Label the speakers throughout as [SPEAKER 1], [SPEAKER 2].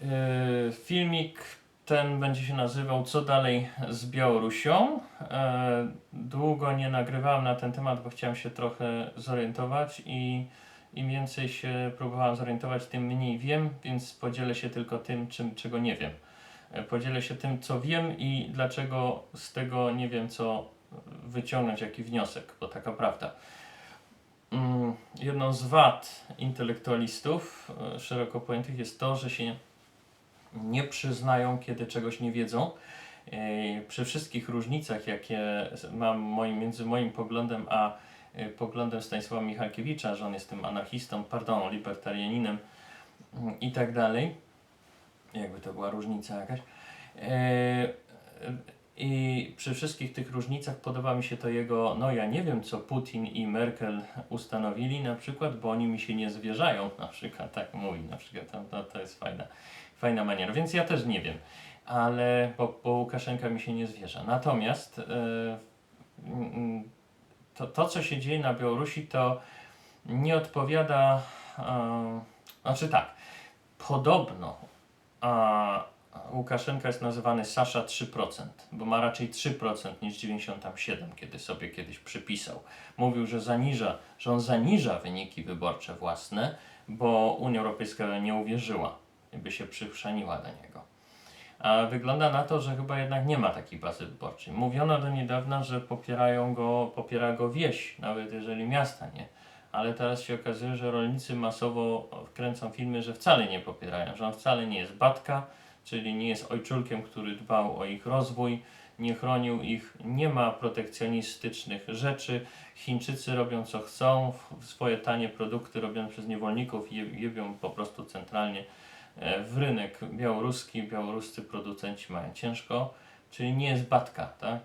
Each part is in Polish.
[SPEAKER 1] Yy, Filmik ten będzie się nazywał Co dalej z Białorusią. E, Długo nie nagrywałem na ten temat, bo chciałem się trochę zorientować i im więcej się próbowałem zorientować, tym mniej wiem, więc podzielę się tylko tym, czym, czego nie wiem. E, Podzielę się tym, co wiem i dlaczego z tego nie wiem, co wyciągnąć, jaki wniosek, bo taka prawda. Mm, Jedną z wad intelektualistów szeroko pojętych jest to, że się nie przyznają, kiedy czegoś nie wiedzą. E, Przy wszystkich różnicach, jakie mam moim, między moim poglądem a e, poglądem Stanisława Michalkiewicza, że on jest tym anarchistą, pardon, libertarianinem mm, i tak dalej, jakby to była różnica jakaś. Przy wszystkich tych różnicach podoba mi się to jego, no ja nie wiem co Putin i Merkel ustanowili na przykład, bo oni mi się nie zwierzają, na przykład tak mówi, na przykład to, to, jest fajna, fajna maniera, więc ja też nie wiem, ale bo, bo Łukaszenka mi się nie zwierza. Natomiast mm, to, to, co się dzieje na Białorusi, to nie odpowiada, e, znaczy tak, podobno a Łukaszenka jest nazywany Sasza 3%, bo ma raczej 3% niż 97%, kiedy sobie kiedyś przypisał. Mówił, że zaniża, że on zaniża wyniki wyborcze własne, bo Unia Europejska nie uwierzyła, by się przychrzaniła do niego. A wygląda na to, że chyba jednak nie ma takiej bazy wyborczej. Mówiono do niedawna, że popierają go, popiera go wieś, nawet jeżeli miasta nie. Ale teraz się okazuje, że rolnicy masowo wkręcą filmy, że wcale nie popierają, że on wcale nie jest batka, czyli nie jest ojczulkiem, który dbał o ich rozwój, nie chronił ich, nie ma protekcjonistycznych rzeczy. Chińczycy robią co chcą, swoje tanie produkty robione przez niewolników je, jebią po prostu centralnie e, w rynek białoruski. Białoruscy producenci mają ciężko, czyli nie jest batka, tak?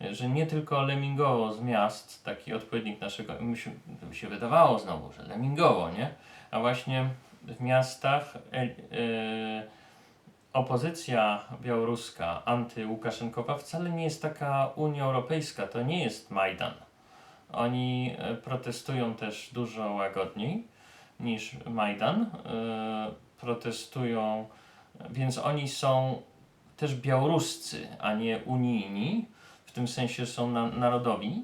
[SPEAKER 1] E, Że nie tylko lemingowo z miast, taki odpowiednik naszego, mi się, się wydawało znowu, że lemingowo, nie? A właśnie w miastach e, e, opozycja białoruska, antyłukaszenkowa wcale nie jest taka Unia Europejska, to nie jest Majdan. Oni e, protestują też dużo łagodniej niż Majdan. E, Protestują, więc oni są też białoruscy, a nie unijni, w tym sensie są na, narodowi.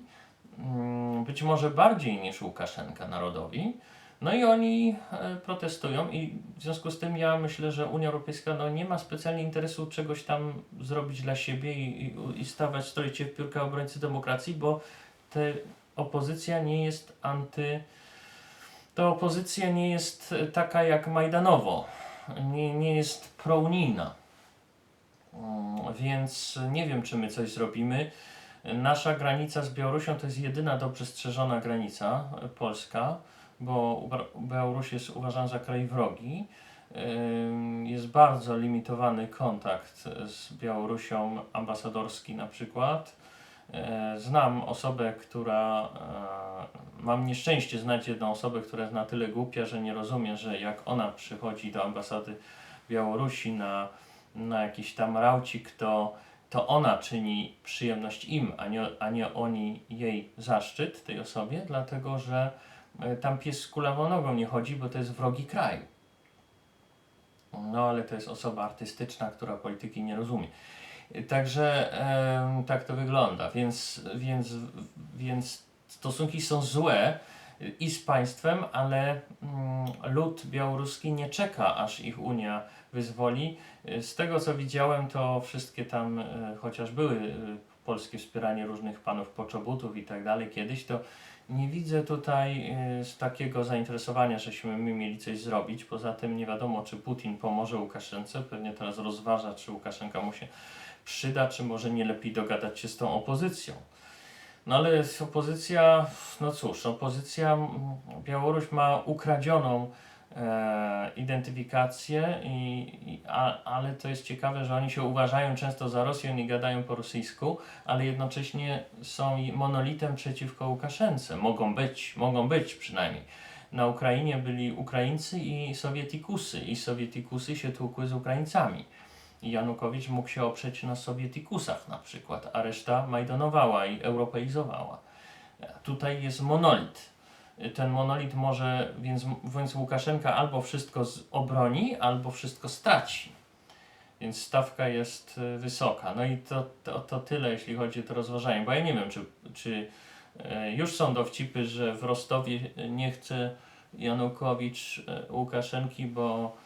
[SPEAKER 1] Mm, Być może bardziej niż Łukaszenka narodowi. No i oni e, protestują i w związku z tym ja myślę, że Unia Europejska no, nie ma specjalnie interesu czegoś tam zrobić dla siebie i, i, i stawać, stroić się w piórka obrońcy demokracji, bo ta opozycja nie jest anty... Ta opozycja nie jest e, taka jak Majdanowo, nie, nie jest prounijna. Mm, Więc nie wiem, czy my coś zrobimy. Nasza granica z Białorusią to jest jedyna dobrze strzeżona granica e, polska, bo Białoruś jest uważana za kraj wrogi. Jest bardzo limitowany kontakt z Białorusią, ambasadorski na przykład. E, Znam osobę, która. e, Mam nieszczęście znać jedną osobę, która jest na tyle głupia, że nie rozumie, że jak ona przychodzi do ambasady Białorusi na, na jakiś tam raucik, to, to ona czyni przyjemność im, a nie, a nie oni jej zaszczyt tej osobie, dlatego że tam pies z kulawą nogą nie chodzi, bo to jest wrogi kraj. No ale to jest osoba artystyczna, która polityki nie rozumie. E, Także em, tak to wygląda, więc, więc, więc stosunki są złe y, i z państwem, ale mm, lud białoruski nie czeka, aż ich Unia wyzwoli. Z tego co widziałem, to wszystkie tam, y, chociaż były polskie wspieranie różnych panów poczobutów i tak dalej kiedyś, to nie widzę tutaj y, z takiego zainteresowania, żeśmy my mieli coś zrobić. Poza tym nie wiadomo, czy Putin pomoże Łukaszence. Pewnie teraz rozważa, czy Łukaszenka mu się przyda, czy może nie lepiej dogadać się z tą opozycją. No ale opozycja, no cóż, opozycja, mm, Białoruś ma ukradzioną e, identyfikację, i, i, a, ale to jest ciekawe, że oni się uważają często za Rosjan i gadają po rosyjsku, ale jednocześnie są monolitem przeciwko Łukaszence. Mogą być, mogą być przynajmniej. Na Ukrainie byli Ukraińcy i Sowietikusy i Sowietikusy się tłukły z Ukraińcami. Janukowicz mógł się oprzeć na Sowietikusach na przykład, a reszta majdanowała i europeizowała. Tutaj jest monolit. Ten monolit może, więc, więc Łukaszenka albo wszystko obroni, albo wszystko straci. Więc stawka jest y, wysoka. No i to, to, to tyle, jeśli chodzi o to rozważanie. Bo ja nie wiem, czy, czy y, już są dowcipy, że w Rostowie nie chce Janukowicz y, Łukaszenki, bo